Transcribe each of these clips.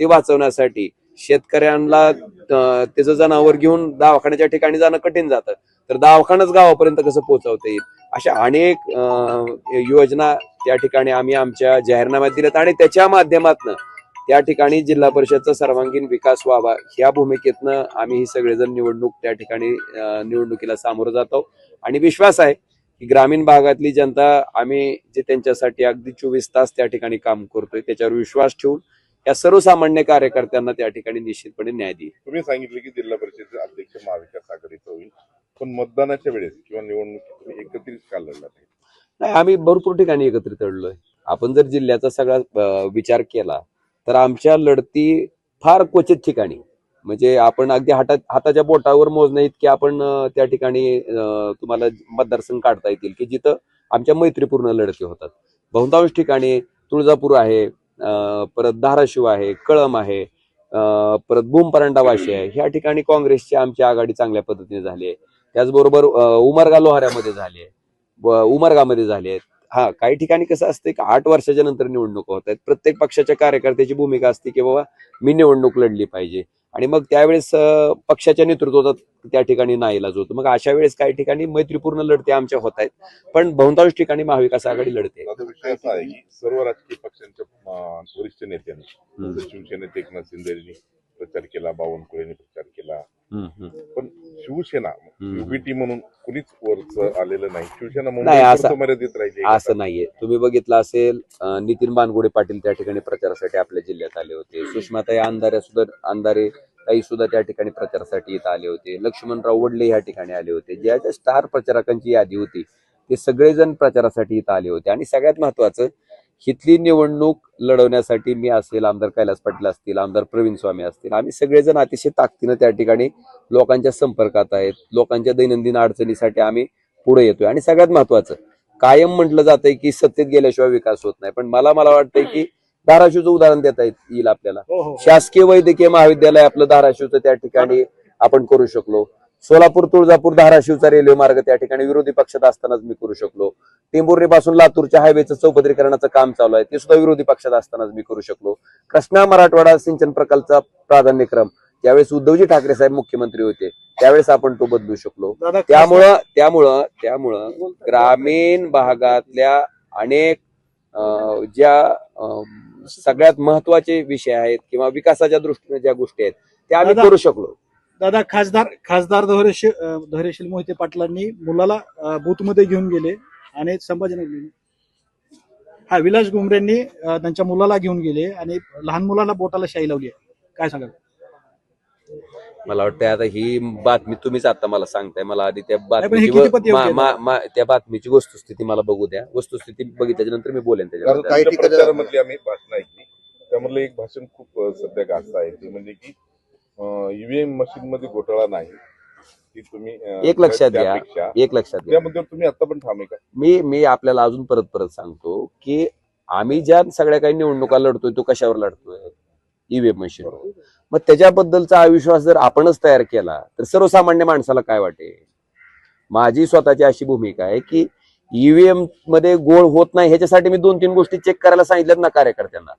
ते वाचवण्यासाठी शेतकऱ्यांना त्याचं जनावर घेऊन दवाखान्याच्या ठिकाणी जाणं कठीण जातं. तर दवाखानाच गावापर्यंत कसं पोहोचवता येईल? अशा अनेक अं, योजना त्या ठिकाणी आम्ही आमच्या जाहीरनाम्यात दिल्यात आणि त्याच्या माध्यमातनं त्या ठिकाणी जिल्हा परिषदचा सर्वांगीण विकास व्हावा ह्या भूमिकेतनं आम्ही ही सगळेजण निवडणूक त्या ठिकाणी निवडणुकीला सामोरं जातो. आणि विश्वास आहे की ग्रामीण भागातली जनता आम्ही जे त्यांच्यासाठी अगदी चोवीस तास त्या ठिकाणी काम करतोय त्याच्यावर विश्वास ठेवून या सर्वसामान्य कार्यकर्त्यांना त्या ठिकाणी निश्चितपणे न्याय देईल. तुम्ही सांगितले की जिल्हा परिषदेचे अध्यक्ष महाविकास आघाडीचं होईल. पण मतदानाच्या वेळेस किंवा निवडणुकीत तुम्ही एकत्रित का लढला नाही आम्ही भरपूर ठिकाणी एकत्रित लढलोय. आपण जर जिल्ह्याचा सगळा विचार केला तर आमच्या लढती फार क्वचित ठिकाणी. म्हणजे आपण अगदी हातात हाताच्या बोटावर मोजणं इतके आपण त्या ठिकाणी तुम्हाला मतदारसंघ काढता येतील की जिथं आमच्या मैत्रीपूर्ण लढती होतात. बहुतांश ठिकाणी तुळजापूर आहे परत धाराशिव आहे कळम आहे परत बुम वाशी आहे. ह्या ठिकाणी काँग्रेसची आमची आघाडी चांगल्या पद्धतीने झाली आहे. त्याचबरोबर उमरगा लोहाऱ्यामध्ये झाली आहे. उमरगामध्ये झाले आहेत. हा काही ठिकाणी कसं असतं की आठ वर्षाच्या नंतर निवडणूक होत आहेत. प्रत्येक पक्षाच्या कार्यकर्त्याची भूमिका असते की बाबा मी निवडणूक लढली पाहिजे. आणि मग त्यावेळेस पक्षाच्या नेतृत्वाचा त्या ठिकाणी नाईलाज होतो. मग अशा वेळेस काही ठिकाणी मैत्रीपूर्ण लढते आमच्या होत आहेत. पण बहुतांश ठिकाणी महाविकास आघाडी लढते. आता विषय असा आहे की सर्व राजकीय पक्षांच्या वरिष्ठ नेत्यांनी शिवसेनेत एकनाथ शिंदेनी प्रचार केला बावनकुळेने प्रचार केला. पण शिवसेना. युबीटी म्हणून कुणीच वरच आलेलं नाही. शिवसेना मुंबई मर्यादित राहिली असं नाहीये. तुम्ही बघितलं असेल नितीन बानगुडे पाटील त्या ठिकाणी प्रचारासाठी आपल्या जिल्ह्यात आले होते. सुषमाताई अंधारे सुद्धा अंधारे ताई सुद्धा त्या ठिकाणी प्रचारासाठी इथं आले होते. लक्ष्मणराव वडले या ठिकाणी आले होते. ज्या ज्या स्टार प्रचारकांची यादी होती ते सगळेजण प्रचारासाठी इथं आले होते. आणि सगळ्यात महत्वाचं हिथली निवडणूक लढवण्यासाठी मी असेल आमदार कैलास पाटील असतील आमदार प्रवीण स्वामी असतील आम्ही सगळेजण अतिशय ताकदीनं त्या ठिकाणी लोकांच्या संपर्कात आहेत. लोकांच्या दैनंदिन अडचणीसाठी आम्ही पुढे येतोय. आणि सगळ्यात महत्वाचं कायम म्हटलं जातंय की सत्तेत गेल्याशिवाय विकास होत नाही. पण मला मला वाटतंय की धाराशिवचं उदाहरण देता येईल आपल्याला. हो हो. शासकीय वैद्यकीय महाविद्यालय आपलं धाराशिवचं त्या ठिकाणी आपण करू शकलो. सोलापूर तुळजापूर धाराशिवचा रेल्वे मार्ग त्या ठिकाणी विरोधी पक्षात असतानाच मी करू शकलो. टेंभुर्णी पासून लातूरच्या हायवेचं चौपदरीकरणाचं काम चालू आहे ते सुद्धा विरोधी पक्षात असतानाच मी करू शकलो. कृष्णा मराठवाडा सिंचन प्रकल्पचा प्राधान्यक्रम ज्यावेळेस उद्धवजी ठाकरे साहेब मुख्यमंत्री होते त्यावेळेस आपण तो बदलू शकलो. त्यामुळं त्यामुळं त्यामुळं ग्रामीण भागातल्या अनेक ज्या सगळ्यात महत्त्वाचे विषय आहेत किंवा विकासाच्या दृष्टीने ज्या गोष्टी आहेत त्या आम्ही करू शकलो. दादा खासदार खासदार धैर्यशील अं, धैर्यशील मोहिते पाटलांनी मुलाला बूथमध्ये घेऊन गेले आणि संभाजीनगर हा विलास गुमरेंनी त्यांच्या मुलाला घेऊन गेले आणि लहान मुलाला बोटाला शाई लावली आहे. काय सांगाल? मला वाटतं आता ही बातमी तुम्हीच आता मला सांगताय. मला आधी त्या हे बातमीची त्या बातमीची वस्तुस्थिती मला बगू द्या. वस्तुस्थिती बघितल्याच्या नंतर मी बोलेन प्रचारामधली आम्ही भाषण ऐकली. त्यामधलं एक भाषण खूप सध्या गाजत आहे ते म्हणजे की ईव्हीएम मशीन मध्ये घोटाळा नाही. ती तुम्ही एक लक्षात घ्या. एक लक्षात घ्या. तुम्ही आता पण आहे का? मी मी आपल्याला अजून परत परत सांगतो की आम्ही ज्या सगळ्या काही निवडणुका लढतोय तो कशावर लढतोय? ईव्हीएम मशीन मग त्याच्याबद्दलचा अविश्वास जर आपणच तयार केला तर सर्वसामान्य माणसाला काय वाटेल? माझी स्वतःची अशी भूमिका आहे की ईव्हीएममध्ये गोळ होत नाही ह्याच्यासाठी मी दोन तीन गोष्टी चेक करायला सांगितल्यात ना कार्यकर्त्यांना.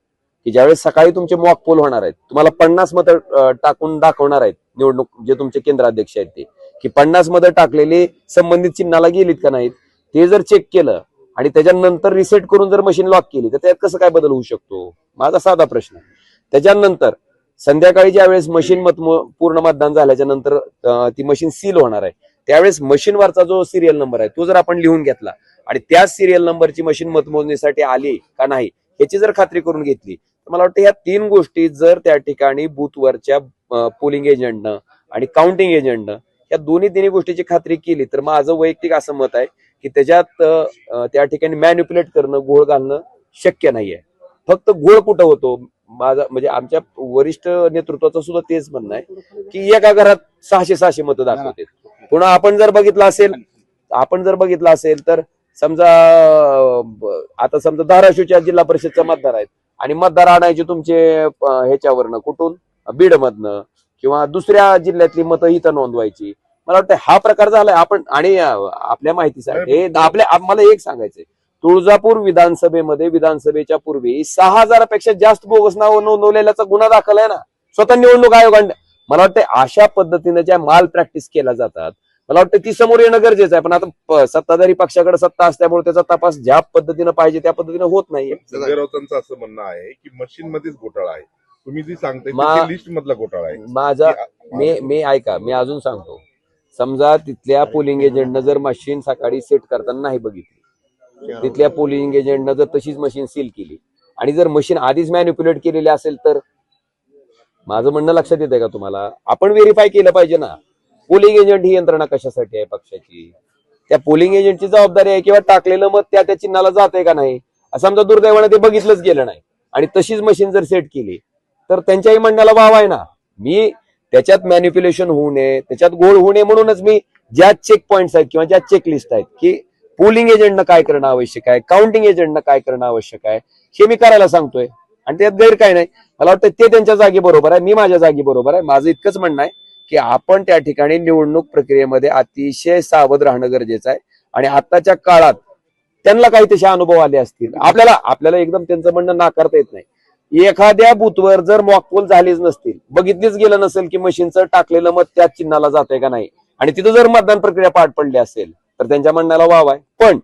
की ज्यावेळेस सकाळी तुमचे मॉक पोल होणार आहेत तुम्हाला पन्नास मतं टाकून दाखवणार आहेत निवडणूक जे तुमचे केंद्राध्यक्ष आहेत ते. की पन्नास मतं टाकलेले संबंधित चिन्हाला गेलीत का नाहीत ते जर चेक केलं आणि त्याच्यानंतर रिसेट करून जर मशीन लॉक केली तर त्यात कसं काय बदल होऊ शकतो? माझा साधा प्रश्न त्याच्यानंतर संध्याकाळी ज्या वेळेस मशीन मत पूर्ण मतदान झाल्याच्यानंतर ती मशीन सील होणार आहे. त्यावेळेस मशीनवरचा जो सिरियल नंबर आहे तो जर आपण लिहून घेतला आणि त्याच सिरियल नंबरची मशीन मतमोजणीसाठी आली का नाही याची जर खात्री करून घेतली मला वाटतं या तीन गोष्टी जर त्या ठिकाणी बूथवरच्या पोलिंग एजंटनं आणि काउंटिंग एजंटनं या दोन्ही तिन्ही गोष्टीची खात्री केली तर माझं वैयक्तिक असं मत आहे की त्याच्यात त्या ठिकाणी मॅन्युप्युलेट करणं घोळ घालणं शक्य नाहीये. फक्त घोळ कुठं होतो? माझा म्हणजे आमच्या वरिष्ठ नेतृत्वाचं सुद्धा तेच म्हणणं आहे की एका घरात सहाशे सहाशे मतं दाखवते. पुन्हा आपण जर बघितलं असेल आपण जर बघितलं असेल तर समजा आता समजा धाराशिवच्या जिल्हा परिषदचा मतदार आहेत. आणि मतदार आणायचे तुमचे ह्याच्यावरनं कुठून? बीडमधनं किंवा दुसऱ्या जिल्ह्यातली मतं इथं नोंदवायची. मला वाटतं हा प्रकार झालाय. आपण आणि आपल्या माहितीसाठी आपल्या आप- मला एक सांगायचंय. तुळजापूर विधानसभेमध्ये विधानसभेच्या पूर्वी सहा हजारापेक्षा जास्त बोगस नाव नोंदवलेल्याचा गुन्हा दाखल आहे ना. स्वतः निवडणूक आयोगाने. मला वाटतं अशा पद्धतीने ज्या माल प्रॅक्टिस केल्या जातात मला वाटतं ती समोर येणं गरजेचं आहे. पण आता सत्ताधारी पक्षाकडे सत्ता असल्यामुळे त्याचा तपास ज्या पद्धतीनं पाहिजे त्या पद्धतीनं होत नाहीये. संजय राऊतांचं असं म्हणणं आहे की मशीन मध्येच घोटाळा आहे. तुम्ही जी सांगताय मा- लिस्ट मधला घोटाळा आहे. माझा मी मी ऐका मी अजून सांगतो. समजा तिथल्या पोलिंग एजंटनं जर मशीन सकाळी सेट करताना नाही बघितली तिथल्या पोलिंग एजंटनं जर तशीच मशीन सील केली आणि जर मशीन आधीच मॅन्युप्युलेट केलेली असेल तर? माझं म्हणणं लक्षात येतंय का तुम्हाला? आपण व्हेरीफाय केलं पाहिजे ना. पोलिंग एजंट ही यंत्रणा कशासाठी आहे पक्षाची? त्या पोलिंग एजंटची जबाबदारी आहे किंवा टाकलेलं मत त्या त्या चिन्हाला जाते का नाही? असं समजा दुर्दैवानं ते बघितलंच गेलं नाही. आणि तशीच मशीन जर सेट केली तर त्यांच्याही म्हणण्याला वाव आहे ना. मी त्याच्यात मॅन्युप्युलेशन होऊ नये त्याच्यात गोळ होऊ नये म्हणूनच मी ज्या चेक पॉईंट्स आहेत किंवा ज्या चेकलिस्ट आहेत की पोलिंग एजंटनं काय करणं आवश्यक आहे काउंटिंग एजंटनं काय करणं आवश्यक आहे हे मी करायला सांगतोय. आणि त्यात गैर काय नाही. मला वाटतं ते त्यांच्या जागी बरोबर आहे मी माझ्या जागी बरोबर आहे. माझं इतकंच म्हणणं आहे. की आपण त्या ठिकाणी निवडणूक प्रक्रियेमध्ये अतिशय सावध राहणं गरजेचं आहे. आणि आताच्या काळात त्यांना काही तसे अनुभव आले असतील. आपल्याला आपल्याला एकदम त्यांचं म्हणणं नाकारता येत नाही. एखाद्या बुथवर जर मॉकपोल झालीच नसतील बघितलीच गेलं नसेल की मशीनचं टाकलेलं मत त्याच चिन्हाला जाते का नाही? आणि तिथं जर मतदान प्रक्रिया पार पडली असेल तर त्यांच्या म्हणण्याला वाव आहे. पण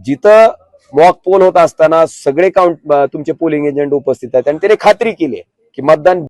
जिथं मॉक पोल होत असताना सगळे काउंट तुमचे पोलिंग एजंट उपस्थित आहेत आणि त्याने खात्री केली की मतदान